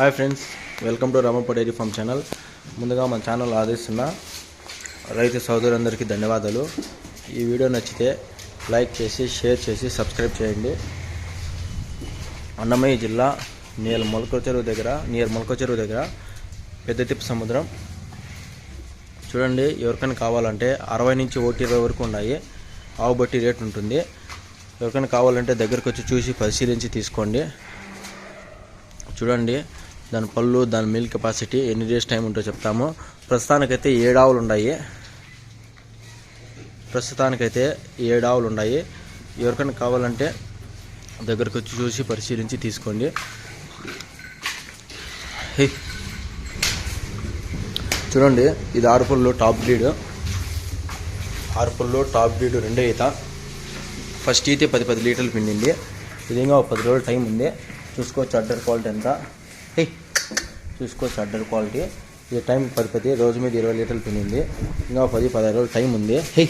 Hi friends welcome to Ramappa dairy farm channel. ముందుగా మన channel ఆదరిస్తున్న రైతు సోదరులందరికీ ధన్యవాదాలు. ఈ వీడియో నచ్చితే లైక్ చేసి షేర్ చేసి సబ్స్క్రైబ్ చేయండి. అన్నమయ్య జిల్లా నియర్ మొలక చెరువు దగ్గర నియర్ మొలక చెరువు దగ్గర పెద్ద తిప్పు సముద్రం. చూడండి ఎవరికైనా కావాలంటే అరవై నుంచి ఒకటి ఇరవై వరకు ఉన్నాయి. ఆవు బట్టి రేట్ ఉంటుంది. ఎవరికైనా కావాలంటే దగ్గరకు వచ్చి చూసి పరిశీలించి తీసుకోండి. చూడండి దాని పళ్ళు దాని మిల్క్ కెపాసిటీ ఎన్ని డేస్ టైం ఉంటుందో చెప్తాము. ప్రస్తుతానికైతే ఏడావులు ఉన్నాయి. ప్రస్తుతానికైతే ఏడావులు ఉన్నాయి. ఎవరికైనా కావాలంటే దగ్గరకు వచ్చి చూసి పరిశీలించి తీసుకోండి. హే. చూడండి ఇది ఆరు పళ్ళు టాప్ బ్రీడ్ ఆరు పళ్ళు టాప్ బ్రీడ్ రెండో ఈత. ఫస్ట్ ఈతే పది పది లీటర్లు పిండింది. ఇది ఒక పది రోజులు టైం ఉంది. చూసుకోవచ్చు అడ్డర్ క్వాలిటీ ఎంత. హే. చూసుకోవచ్చు అడ్డర్ క్వాలిటీ. ఇది టైం పది పది రోజు మీద ఇరవై లీటర్లు తినింది. ఇంకా పది పదహారు రోజులు టైం ఉంది. హే!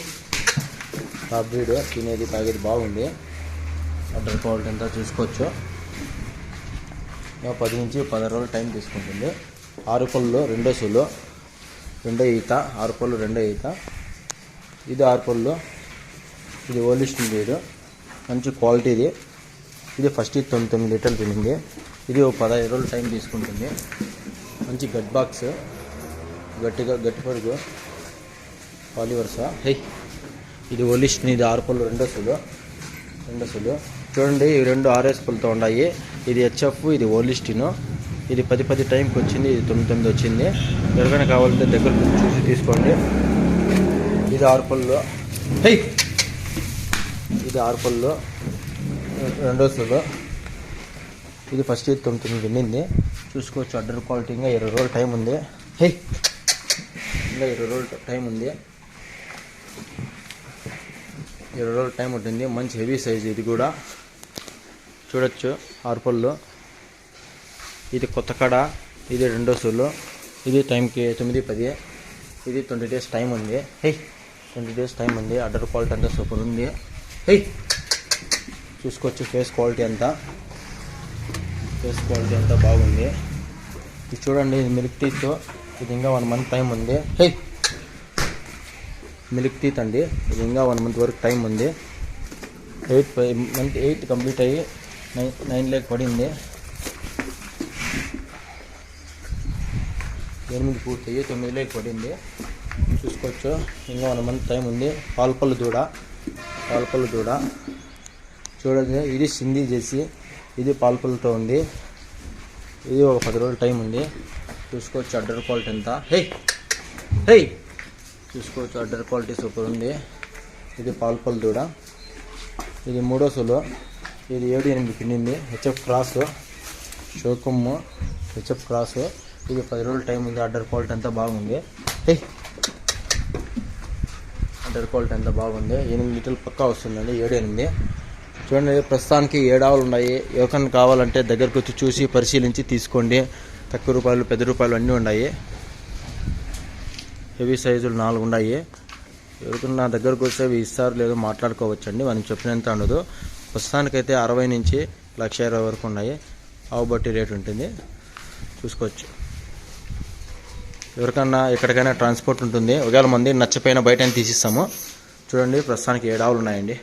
టాప్ బ్రీడ్ తినేది తాగేది బాగుంది. అడ్డర్ క్వాలిటీ అంతా చూసుకోవచ్చు. ఇంకా పది నుంచి పదహారు రోజులు టైం తీసుకుంటుంది. ఆరు పళ్ళు రెండో సూలు రెండో ఈత ఆరు పళ్ళు రెండో ఈత. ఇది ఆరు పళ్ళు. ఇది ఓలిస్ట్ బ్రీడ్. మంచి క్వాలిటీది ఇది. ఫస్ట్ తొమ్మిది తొమ్మిది లీటర్లు తినింది. ఇది ఒక పదహైదు రోజులు టైం తీసుకుంటుంది. మంచి గట్ బాక్స్. గట్టిగా గట్టి పరుగు. పాలివర్స? హై ఇది ఒలిస్ట్ ఇది ఆరు పళ్ళు రెండో సులు రెండో సులు చూడండి ఇవి రెండు ఆర్ఎస్ పళ్ళతో ఉన్నాయి. ఇది హెచ్ఎఫ్ ఇది ఓలిస్టిను ఇది పది పది టైంకి వచ్చింది ఇది తొమ్మిది తొమ్మిది వచ్చింది. ఎవరికైనా కావాలంటే దగ్గర చూసి తీసుకోండి. ఇది ఆరు పళ్ళు. హై ఇది ఆరు పళ్ళు. రెండో సులు ఇది ఫస్ట్ ఇది తొమ్మిది వెళ్ళింది. చూసుకోవచ్చు అడ్డర్ క్వాలిటీ ఇంకా ఇరవై రోజులు టైం ఉంది. హే! ఇంకా ఇరవై రోజులు టైం ఉంది. ఇరవై రోజులు టైం ఉంటుంది. మంచి హెవీ సైజ్ ఇది కూడా. చూడొచ్చు ఆర్పల్లో. ఇది కొత్త కడ ఇది రెండో సూలు. ఇది టైంకి తొమ్మిది పది. ఇది ట్వంటీ డేస్ టైం ఉంది. హే! ట్వంటీ డేస్ టైం ఉంది. అడ్డర్ క్వాలిటీ అంతా సూపర్ ఉంది. హే! చూసుకోవచ్చు ఫేస్ క్వాలిటీ అంతా. ఫేస్ క్వాలిటీ అంతా బాగుంది. ఇది చూడండి ఇది మిల్క్ టీత్ ఇది ఇంకా వన్ మంత్ టైం ఉంది. హే! మిల్క్ టీత్ అండి ఇది ఇంకా వన్ మంత్ వరకు టైం ఉంది. ఎయిట్ మంత్ ఎయిట్ కంప్లీట్ అయ్యి నైన్ నైన్ లేక్ పడింది. ఎనిమిది పూర్తయ్యి తొమ్మిది లేక్ పడింది. చూసుకోవచ్చు ఇంకా వన్ మంత్ టైం ఉంది. పాల్పల్లు దూడ పాల్పల్లు దూడ. చూడండి ఇది సింధీ చేసి ఇది పాల్పులతో ఉంది. ఇది ఒక పది రోజుల టైం ఉంది. చూసుకోవచ్చు అడ్డర్ క్వాలిటీ ఎంత. హే హే చూసుకోవచ్చు అడ్డర్ క్వాలిటీ సూపర్ ఉంది. ఇది పాల్పల్ దూడ. ఇది మూడో సోలో. ఇది ఏడు ఎనిమిది పిండింది. HF cross. షోకమ్ము. HF cross. ఇది పది రోజుల టైం ఉంది. అడ్డర్ క్వాలిటీ అంతా బాగుంది. హే అడ్డర్ క్వాలిటీ అంతా బాగుంది. ఎనిమిది లీటర్లు పక్కా వస్తుందండి. ఏడు ఎనిమిది. చూడండి ప్రస్తుతానికి ఏడావులు ఉన్నాయి. ఎవరికన్నా కావాలంటే దగ్గరకు వచ్చి చూసి పరిశీలించి తీసుకోండి. తక్కువ రూపాయలు పెద్ద రూపాయలు అన్నీ ఉన్నాయి. హెవీ సైజులు నాలుగు ఉన్నాయి. ఎవరికన్నా నా దగ్గరకు వస్తే అవి ఇస్తారు లేదో మాట్లాడుకోవచ్చండి. మనం చెప్పినంత ఉండదు ప్రస్తుతానికైతే అరవై నుంచి లక్ష ఇరవై వరకు ఉన్నాయి. ఆవు బట్టి రేట్ ఉంటుంది. చూసుకోవచ్చు. ఎవరికన్నా ఎక్కడికైనా ట్రాన్స్పోర్ట్ ఉంటుంది. ఒకవేళ మంది నచ్చపోయిన బయట తీసిస్తాము. చూడండి ప్రస్తుతానికి ఏడావులు ఉన్నాయండి.